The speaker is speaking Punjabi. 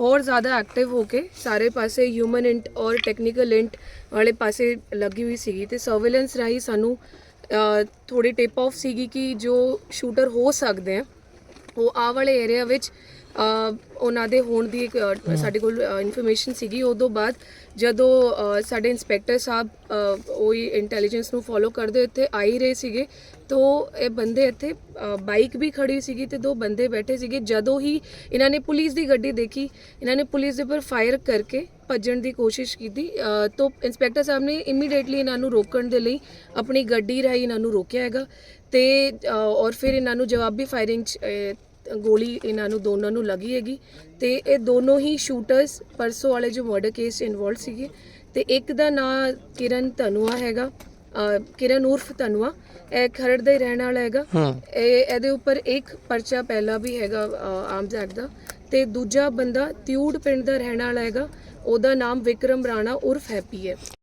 ਹੋਰ ਜ਼ਿਆਦਾ ਐਕਟਿਵ ਹੋ ਕੇ ਸਾਰੇ ਪਾਸੇ ਹਿਊਮਨ ਇੰਟ ਔਰ ਟੈਕਨੀਕਲ ਇੰਟ ਵਾਲੇ ਪਾਸੇ ਲੱਗੀ ਹੋਈ ਸੀਗੀ ਤੇ ਸਰਵੇਲੈਂਸ ਰਾਹੀਂ ਸਾਨੂੰ ਅ, ਥੋੜੀ ਟਿਪ ਆਫ ਸੀਗੀ ਕਿ ਜੋ ਸ਼ੂਟਰ ਹੋ ਸਕਦੇ ਆ ਉਹ ਆ ਵਾਲੇ ਏਰੀਆ ਵਿੱਚ ਉਹਨਾਂ ਦੇ ਹੋਣ ਦੀ ਇੱਕ ਸਾਡੇ ਕੋਲ ਇਨਫੋਰਮੇਸ਼ਨ ਸੀਗੀ। ਉਦੋਂ ਬਾਅਦ ਜਦੋਂ ਸਾਡੇ ਇਨਸਪੈਕਟਰ ਸਾਹਿਬ ਉਹੀ ਇੰਟੈਲੀਜੈਂਸ ਨੂੰ ਫੋਲੋ ਕਰਦੇ ਇੱਥੇ ਆ ਹੀ ਰਹੇ ਸੀਗੇ ਤੋ ਇਹ ਬੰਦੇ ਇੱਥੇ ਬਾਈਕ ਵੀ ਖੜੀ ਸੀਗੀ ਤੇ ਦੋ ਬੰਦੇ ਬੈਠੇ ਸੀਗੇ। ਜਦੋਂ ਹੀ ਇਹਨਾਂ ਨੇ ਪੁਲਿਸ ਦੀ ਗੱਡੀ ਦੇਖੀ ਇਹਨਾਂ ਨੇ ਪੁਲਿਸ ਦੇ ਉੱਪਰ ਫਾਇਰ ਕਰਕੇ ਭੱਜਣ ਦੀ ਕੋਸ਼ਿਸ਼ ਕੀਤੀ ਤੋ ਇੰਸਪੈਕਟਰ ਸਾਹਿਬ ਨੇ ਇਮੀਡੀਏਟਲੀ ਇਹਨਾਂ ਨੂੰ ਰੋਕਣ ਦੇ ਲਈ ਆਪਣੀ ਗੱਡੀ ਰਾਹੀਂ ਇਹਨਾਂ ਨੂੰ ਰੋਕਿਆ ਹੈਗਾ ਤੇ ਔਰ ਫਿਰ ਇਹਨਾਂ ਨੂੰ ਜਵਾਬੀ ਫਾਇਰਿੰਗ ਗੋਲੀ ਇਹਨਾਂ ਨੂੰ ਦੋਨਾਂ ਨੂੰ ਲੱਗੀ ਹੈਗੀ ਤੇ ਇਹ ਦੋਨੋਂ ਹੀ ਸ਼ੂਟਰਸ ਪਰਸੋਂ ਵਾਲੇ ਜੋ ਮਰਡਰ ਕੇਸ ਇਨਵੋਲਡ ਸੀਗੇ ਤੇ ਇੱਕ ਦਾ ਨਾਂ ਕਿਰਨ ਧਨੁਆ ਹੈਗਾ ਕਿਰਨ ਉਰਫ ਧਨੁਆ ਇਹ ਖਰੜ ਦਾ ਹੀ ਰਹਿਣ ਵਾਲਾ ਹੈਗਾ। ਇਹ ਇਹਦੇ ਉੱਪਰ ਇੱਕ ਪਰਚਾ ਪਹਿਲਾਂ ਵੀ ਹੈਗਾ ਆਰਮਸ ਐਕਟ ਦਾ ਤੇ ਦੂਜਾ ਬੰਦਾ ਤਿਊੜ ਪਿੰਡ ਦਾ ਰਹਿਣ ਵਾਲਾ ਹੈਗਾ ਉਹਦਾ ਨਾਮ ਵਿਕਰਮ ਰਾਣਾ ਉਰਫ ਹੈਪੀ ਹੈ।